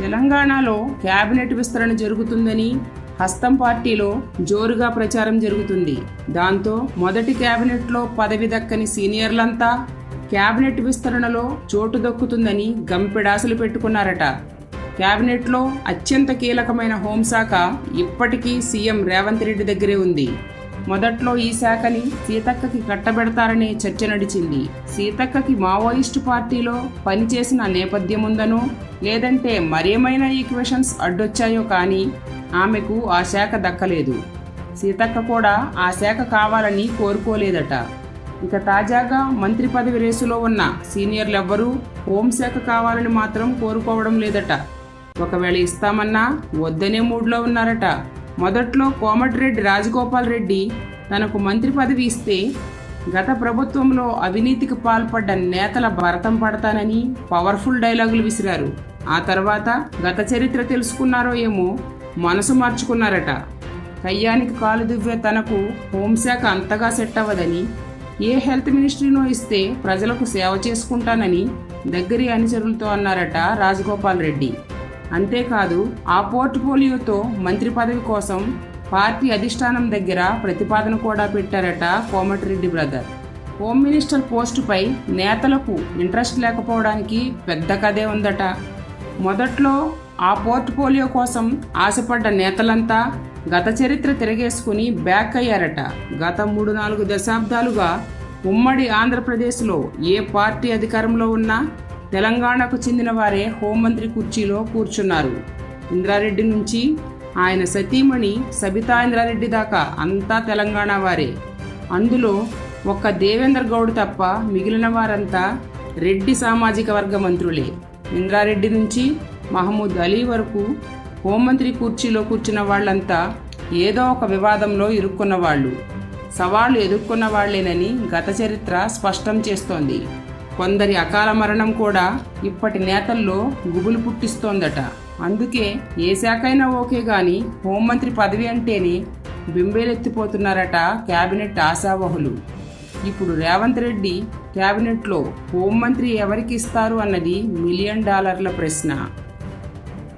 తెలంగాణలో కేబినెట్ విస్తరణ జరుగుతుందని హస్తం పార్టీలో జోరుగా ప్రచారం జరుగుతుంది. దాంతో మొదటి కేబినెట్లో పదవి దక్కని సీనియర్లంతా కేబినెట్ విస్తరణలో చోటు దక్కుతుందని గంపెడాసలు పెట్టుకున్నారట. కేబినెట్లో అత్యంత కీలకమైన హోంశాఖ ఇప్పటికీ సీఎం రేవంత్ రెడ్డి దగ్గరే ఉంది. మొదట్లో ఈ శాఖని సీతక్కకి కట్టబెడతారనే చర్చ నడిచింది. సీతక్కకి మావోయిస్టు పార్టీలో పనిచేసిన నేపథ్యముందనో లేదంటే మరేమైనా ఈక్వేషన్స్ అడ్డొచ్చాయో కానీ ఆమెకు ఆ శాఖ దక్కలేదు. సీతక్క కూడా ఆ శాఖ కావాలని కోరుకోలేదట. ఇక తాజాగా మంత్రి పదవి రేసులో ఉన్న సీనియర్లెవ్వరూ హోంశాఖ కావాలని మాత్రం కోరుకోవడం లేదట. ఒకవేళ ఇస్తామన్నా వద్దనే మూడ్లో ఉన్నారట. మొదట్లో కోమటిరెడ్డి రాజగోపాల్ రెడ్డి తనకు మంత్రి పదవి ఇస్తే గత ప్రభుత్వంలో అవినీతికి పాల్పడ్డ నేతల భరతం పడతానని పవర్ఫుల్ డైలాగులు విసిరారు. ఆ తర్వాత గత చరిత్ర తెలుసుకున్నారో ఏమో మనసు మార్చుకున్నారట. కయ్యానికి కాలు దువ్వే తనకు హోంశాఖ అంతగా సెట్ అవ్వదని ఏ హెల్త్ మినిస్ట్రీనో ఇస్తే ప్రజలకు సేవ చేసుకుంటానని దగ్గరి అనుచరులతో అన్నారట రాజగోపాల్ రెడ్డి. అంతేకాదు ఆ పోర్ట్ఫోలియోతో మంత్రి పదవి కోసం పార్టీ అధిష్టానం దగ్గర ప్రతిపాదన కూడా పెట్టారట కోమటిరెడ్డి బ్రదర్. హోమ్ మినిస్టర్ పోస్టుపై నేతలకు ఇంట్రెస్ట్ లేకపోవడానికి పెద్ద కథే ఉందట. మొదట్లో ఆ పోర్ట్ఫోలియో కోసం ఆశపడ్డ నేతలంతా గత చరిత్ర తిరగేసుకుని బ్యాక్ అయ్యారట. గత మూడు నాలుగు దశాబ్దాలుగా ఉమ్మడి ఆంధ్రప్రదేశ్లో ఏ పార్టీ అధికారంలో ఉన్నా తెలంగాణకు చెందిన వారే హోంమంత్రి కుర్చీలో కూర్చున్నారు. ఇంద్రారెడ్డి నుంచి ఆయన సతీమణి సబితా ఇంద్రారెడ్డి దాకా అంతా తెలంగాణ వారే. అందులో ఒక్క దేవేంద్ర గౌడ్ తప్ప మిగిలిన వారంతా రెడ్డి సామాజిక వర్గ మంత్రులే. ఇంద్రారెడ్డి నుంచి మహమూద్ అలీ వరకు హోంమంత్రి కుర్చీలో కూర్చున్న వాళ్ళంతా ఏదో ఒక వివాదంలో ఇరుక్కున్న వాళ్ళు. సవాళ్ళు ఎదుర్కొన్న వాళ్ళేనని గత చరిత్ర స్పష్టం చేస్తోంది. కొందరి అకాల మరణం కూడా ఇప్పటి నేతల్లో గుబులు పుట్టిస్తోందట. అందుకే ఏ శాఖైనా ఓకే గాని హోంమంత్రి పదవి అంటేనే బింబేలెత్తిపోతున్నారట కేబినెట్ ఆశావహులు. ఇప్పుడు రేవంత్ రెడ్డి కేబినెట్లో హోంమంత్రి ఎవరికి ఇస్తారు అన్నది మిలియన్ డాలర్ల ప్రశ్న.